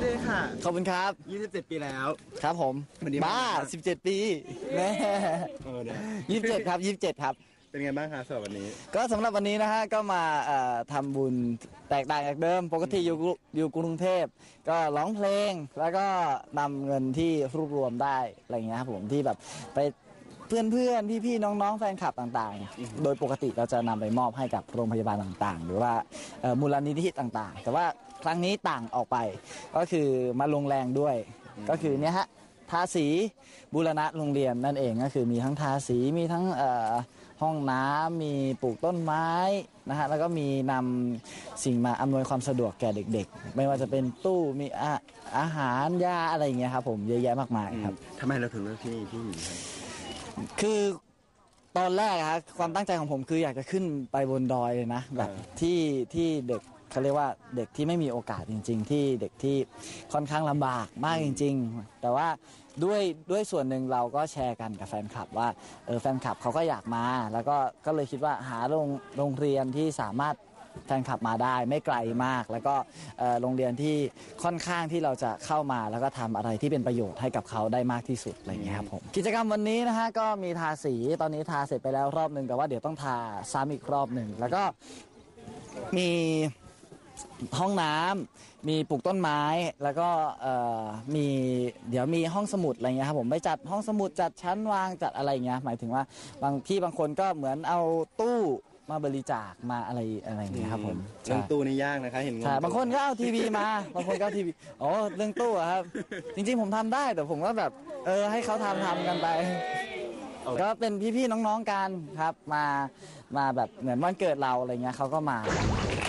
เดย์ค่ะ ขอบคุณครับ 27 ปีแล้ว ครับผมวันนี้บ้าวันอะไรครับ17 ปีแม่เออเนี่ยยี่สิบเจ็ดครับยี่สิบเจ็ดครับ เป็นไงบ้างคะสำหรับวันนี้ ก็สำหรับวันนี้นะฮะก็มาเอ่อทำบุญแตกต่างจากเดิม ปกติอยู่กรุอยู่กรุงเทพ ก็ร้องเพลงแล้วก็นำเงินที่รวบรวมได้อะไรอย่างเงี้ยครับผมที่แบบไป เพื่อนเพื่อนพี่พี่ๆน้องๆแฟนคลับต่างๆ โดยปกติเราจะนำไปมอบให้กับโรงพยาบาลต่างๆ หรือว่าเอ่อมูลนิธิต่างๆ แต่ว่าครั้งนี้ต่างออกไป ก็คือมาลงแรงด้วย ก็คือเนี่ยฮะทาสีบูรณะโรงเรียนนั่นเองก็คือมีทั้งทาสีมีทั้งเอ่อห้องน้ำมีปลูกต้นไม้นะฮะแล้วก็มีนำสิ่งมาอำนวยความสะดวกแก่เด็ก ๆ ไม่ว่าจะเป็นตู้มีอาอาหารยาอะไรอย่างเงี้ยครับผมเยอะแยะมากมายครับทำไมเราถึงเลือกที่นี่ที่นี่ครับ คือตอนแรกอะครับความตั้งใจของผมคืออยากจะขึ้นไปบนดอยเลยนะแบบที่ที่เด็กเขาเรียกว่าเด็กที่ไม่มีโอกาสจริง ๆ ที่เด็กที่ค่อนข้างลำบากมากจริง ๆ แต่ว่าด้วยด้วยส่วนหนึ่งเราก็แชร์กันกับแฟนคลับว่าเออแฟนคลับเขาก็อยากมา แล้วก็ก็เลยคิดว่าหาโรงโรงเรียนที่สามารถ แฟนคลับมาได้ไม่ไกลมาก แล้วก็เอ่อโรงเรียนที่ค่อนข้างที่เราจะเข้ามาแล้วก็ทำอะไรที่เป็นประโยชน์ให้กับเขาได้มากที่สุดอะไรอย่างเงี้ยครับผมกิจกรรมวันนี้นะฮะก็มีทาสีตอนนี้ทาเสร็จไปแล้วรอบหนึ่งแต่ว่าเดี๋ยวต้องทาซ้ำอีกรอบหนึ่งแล้วก็มี ห้องน้ำมีปลูกต้นไม้แล้วก็เอ่อมีเดี๋ยวมีห้องสมุดอะไรเงี้ยครับผมไปจัดห้องสมุดจัดชั้นวางจัดอะไรเงี้ยหมายถึงว่าบางที่บางคนก็เหมือนเอาตู้ มาบริจาคมาอะไรอะไรอย่างเงี้ยครับผมเรื่องใช่ตู้นี่ยากนะคะ เห็นงใช่บางคนก็เอาทีวีมา บางคนก็เอาทีวีอ๋อเรื่องตู้อะครับ จริงๆผมทำได้แต่ผมก็แบบ เออให้เขาทำทำกันไป ก็เป็นพี่ๆน้องๆกันครับ มามาแบบเหมือนวันเกิดเราอะไรเงี้ยเขาก็มา